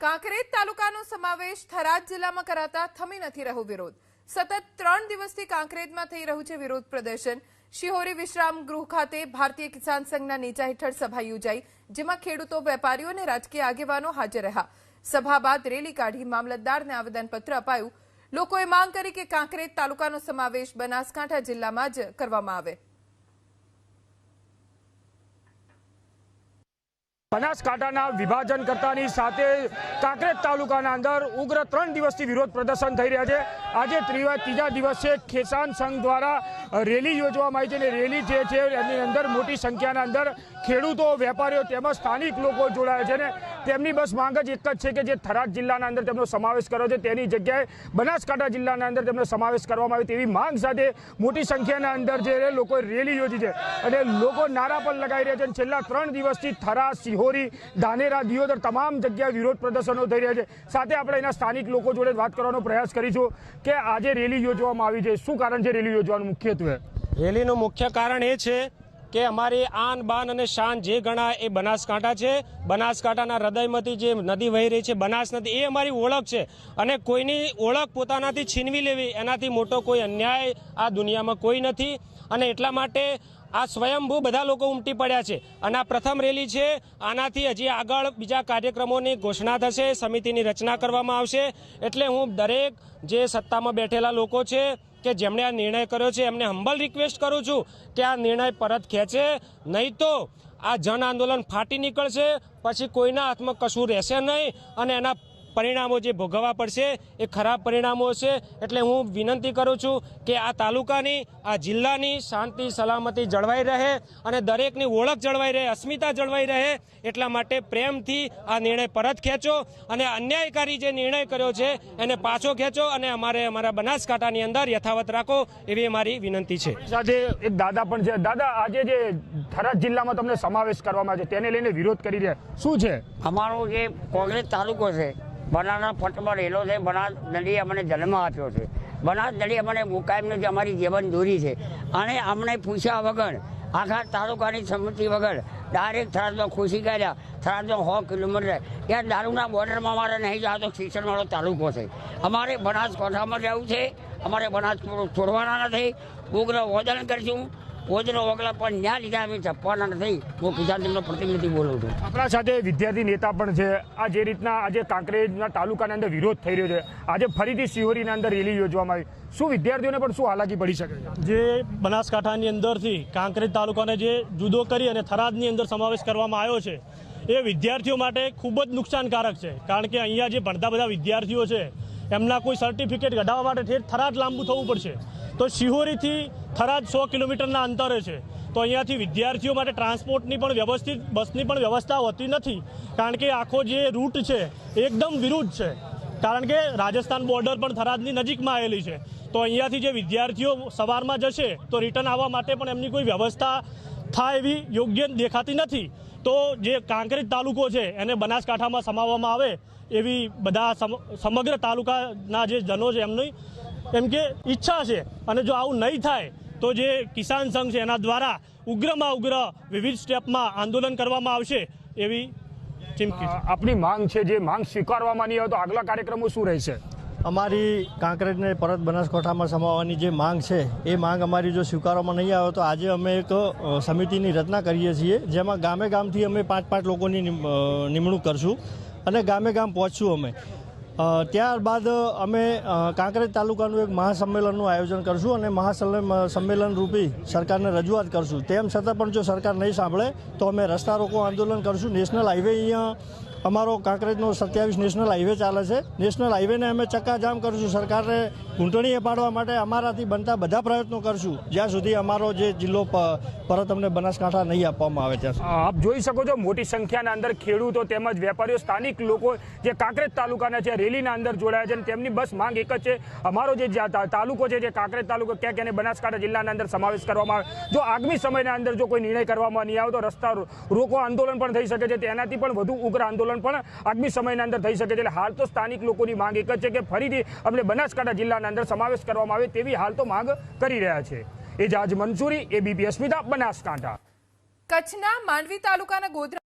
કાંકરેજ તાલુકાનો સમાવેશ થરાદ જિલ્લામાં કરાતા થમી નથી રહ્યો વિરોધ. સતત ત્રણ દિવસથી કાંકરેજમાં થઈ રહ્યું છે વિરોધ પ્રદર્શન. શિહોરી વિશ્રામ ગૃહ ખાતે ભારતીય કિસાન સંઘના નેજા હેઠળ સભા યોજાઈ, જેમાં ખેડૂતો, વેપારીઓ અને રાજકીય આગેવાનો હાજર રહ્યા. સભા બાદ રેલી કાઢી મામલતદારને આવેદનપત્ર અપાયું. લોકોએ માંગ કરી કે કાંકરેજ તાલુકાનો સમાવેશ બનાસકાંઠા જિલ્લામાં જ કરવામાં આવે. બનાસકાંઠાના વિભાજન કરતાની સાથે કાંકરેજ તાલુકાના અંદર ઉગ્ર ત્રણ દિવસથી વિરોધ પ્રદર્શન થઈ રહ્યા છે. આજે ત્રીજા દિવસે ખેસાન સંઘ દ્વારા રેલી યોજવામાં આવી છે અને રેલી જે છે એની અંદર મોટી સંખ્યાના અંદર ખેડૂતો, વેપારીઓ તેમજ સ્થાનિક લોકો જોડાયા છે ને તેમની બસ માંગ જ એક જ છે કે જે થરાદ જિલ્લાના અંદર તેમનો સમાવેશ કર્યો છે. તેની જગ્યાએ બનાસકાંઠા જિલ્લાના અંદર તેમનો સમાવેશ કરવામાં આવે તેવી માંગ સાથે મોટી સંખ્યાના અંદર જે લોકોએ રેલી યોજી છે અને લોકો નારા પણ લગાવી રહ્યા છે અને છેલ્લા ત્રણ દિવસથી થરા સિહોરી, ધાનેરા, દિયોદર તમામ જગ્યાએ વિરોધ પ્રદર્શનો થઈ રહ્યા છે. સાથે આપણે એના સ્થાનિક લોકો જોડે વાત કરવાનો પ્રયાસ કરીશું કે આજે રેલી યોજવામાં આવી છે. શું કારણ છે રેલી યોજવાનું મુખ્યત્વે? રેલીનું મુખ્ય કારણ એ છે કે અમારી આન, બાન અને શાન જે ગણા એ બનાસકાંઠા છે. બનાસકાંઠાના હૃદયમાંથી જે નદી વહી રહી છે, બનાસ નદી, એ અમારી ઓળખ છે. અને કોઈની ઓળખ પોતાનાથી છીનવી લેવી, એનાથી મોટો કોઈ અન્યાય આ દુનિયામાં કોઈ નથી. અને એટલા માટે આ સ્વયંભૂ બધા લોકો ઉમટી પડ્યા છે. અને આ પ્રથમ રેલી છે, આનાથી હજી આગળ બીજા કાર્યક્રમોની ઘોષણા થશે, સમિતિની રચના કરવામાં આવશે. એટલે હું દરેક જે સત્તામાં બેઠેલા લોકો છે કે જેમણે આ નિર્ણય કર્યો છે, એમને હંબલ રિક્વેસ્ટ કરું છું કે આ નિર્ણય પરત ખેંચે. નહીં તો આ જન આંદોલન ફાટી નીકળશે, પછી કોઈના હાથમાં કશું રહેશે નહીં અને એના પરિણામો જે ભોગવવા પડશે એ ખરાબ પરિણામો છે એટલે હું વિનંતી કરું છું કે આ તાલુકાની આ જિલ્લાની શાંતિ સલામતી જળવાઈ રહે અને દરેકની ઓળખ જળવાઈ રહે અસ્મિતા જળવાઈ રહે. એટલા માટે પ્રેમથી આ નિર્ણય પરત ખેંચો અને અન્યાયકારી જે નિર્ણય કર્યો છે એને પાછો ખેંચો અને અમારે અમારા બનાસકાંઠાની અંદર યથાવત રાખો એવી અમારી વિનંતી છે. સાથે એક દાદા પણ છે. દાદા આજે જે થરાદ જિલ્લામાં તમને સમાવેશ કરવામાં આવે છે તેને લઈને વિરોધ કરી રહ્યા શું છે? અમારો જે કોંગ્રેસ તાલુકો છે બનાસના પટમાં રહેલો છે. બનાસ નદીએ અમને જન્મ આપ્યો છે. બનાસ નદી અમને મુકાયમનું જે અમારી જીવન દોરી છે. અને અમને પૂછ્યા વગર, આખા તાલુકાની સંમતિ વગર ડાયરેક્ટ થરાદનો ખુશી કર્યા થરાદનો સો કિલોમીટર. ત્યાં દારૂના બોર્ડરમાં અમારે નહીં જાવ તો શિક્ષણવાળો તાલુકો છે. અમારે બનાસકાંઠામાં રહેવું છે. અમારે બનાસ છોડવાના નથી. ઉગ્ર વોદન કરીશું. ઓજનો ઓગલા પણ ન્યા લીધા અમે ચપવાના નથી. હું કિસાન તેમનો પ્રતિનિધિ બોલું છું. આપણા સાથે વિદ્યાર્થી નેતા પણ છે. આ જે રીતના આજે કાંકરેજના તાલુકાના અંદર વિરોધ થઈ રહ્યો છે. આજે ફરીથી શિહોરીના અંદર રેલી યોજવામાં આવી. શું વિદ્યાર્થીઓને પણ શું હાલાકી પડી શકે જે બનાસકાંઠાની અંદરથી કાંકરેજ તાલુકાને જે જુદો કરી અને થરાદની અંદર સમાવેશ કરવામાં આવ્યો છે એ વિદ્યાર્થીઓ માટે ખૂબ જ નુકસાનકારક છે. કારણ કે અહીંયા જે ભણતા બધા વિદ્યાર્થીઓ છે એમના કોઈ સર્ટિફિકેટ કઢાવવા માટે ઠેર થરાદ લાંબુ થવું પડશે. તો શિહોરીથી થરાદ સો કિલોમીટરના અંતરે છે. તો અહીંયાથી વિદ્યાર્થીઓ માટે ટ્રાન્સપોર્ટની પણ વ્યવસ્થિત, બસની પણ વ્યવસ્થા હોતી નથી. કારણ કે આખો જે રૂટ છે એકદમ વિરુદ્ધ છે. કારણ કે રાજસ્થાન બોર્ડર પણ થરાદની નજીકમાં આવેલી છે. તો અહીંયાથી જે વિદ્યાર્થીઓ સવારમાં જશે, તો રિટર્ન આવવા માટે પણ એમની કોઈ વ્યવસ્થા થાય એવી યોગ્ય દેખાતી નથી. તો જે કાંકરેજ તાલુકો છે, એને બનાસકાંઠામાં સમાવવામાં આવે એવી બધા સમ- સમગ્ર તાલુકાના જે જનો છે, એમની એમ કે ઈચ્છા છે. અને જો આવું નહીં થાય તો જે કિસાન સંઘ છે એના દ્વારા ઉગ્રમાં ઉગ્ર વિવિધ સ્ટેપમાં આંદોલન કરવામાં આવશે એવી ચીમકી આપણી માંગ છે જે માંગ સ્વીકારવામાં નહીં આવે તો આગલા કાર્યક્રમો શું રહેશે? અમારી કાંકરેજને પરત બનાસકાંઠામાં સમાવવાની જે માંગ છે એ માંગ અમારી જો સ્વીકારવામાં નહીં આવે તો આજે અમે એક સમિતિની રચના કરીએ છીએ જેમાં ગામે ગામથી અમે પાંચ પાંચ લોકોની નિમણૂક કરશું અને ગામે ગામ પહોંચશું અમે. ત્યારબાદ અમે કાંકરેજ તાલુકાનું એક મહાસંમેલનનું આયોજન કરશું અને મહાસંમેલન સંમેલન રૂપી સરકારને રજૂઆત કરશું. તેમ છતાં પણ જો સરકાર નહીં સાંભળે, તો અમે રસ્તા રોકો આંદોલન કરશું. નેશનલ હાઈવે અહીંયા અમારો કાંકરેજનો સત્યાવીસ નેશનલ હાઈવે ચાલે છે. નેશનલ હાઈવેને અમે ચક્કાજામ કરીશું. સરકારને ઘૂંટણીએ પાડવા માટે અમારાથી બનતા બધા પ્રયત્નો કરશું. જ્યાં સુધી અમારો જે જિલ્લો પરત અમને બનાસકાંઠા નહીં આપવામાં આવે ત્યાં આપ જોઈ શકો છો મોટી સંખ્યાના અંદર ખેડૂતો તેમજ વેપારીઓ, સ્થાનિક લોકો જે કાંકરેજ તાલુકાના છે, રેલીના અંદર જોડાયા છે તેમની બસ માંગ એક જ છે. અમારો જે તાલુકો છે, જે કાંકરેજ તાલુકો ક્યાંક એને બનાસકાંઠા જિલ્લાના અંદર સમાવેશ કરવામાં આવે. જો આગામી સમયના અંદર જો કોઈ નિર્ણય કરવામાં નહીં આવે તો રસ્તા રોકો આંદોલન પણ થઈ શકે છે, તેનાથી પણ વધુ ઉગ્ર આંદોલન પણ આગામી સમયના અંદર થઈ શકે છે. એટલે હાલ તો સ્થાનિક લોકોની માંગ એક જ છે કે ફરીથી અમને બનાસકાંઠા જિલ્લાના અંદર સમાવેશ કરવામાં આવે તેવી હાલ તો માંગ કરી રહ્યા છે. એજાજ મંસૂરી એબીપી અસ્મિતા, બનાસકાંઠા. કચ્છના માંડવી તાલુકાના ગોધરા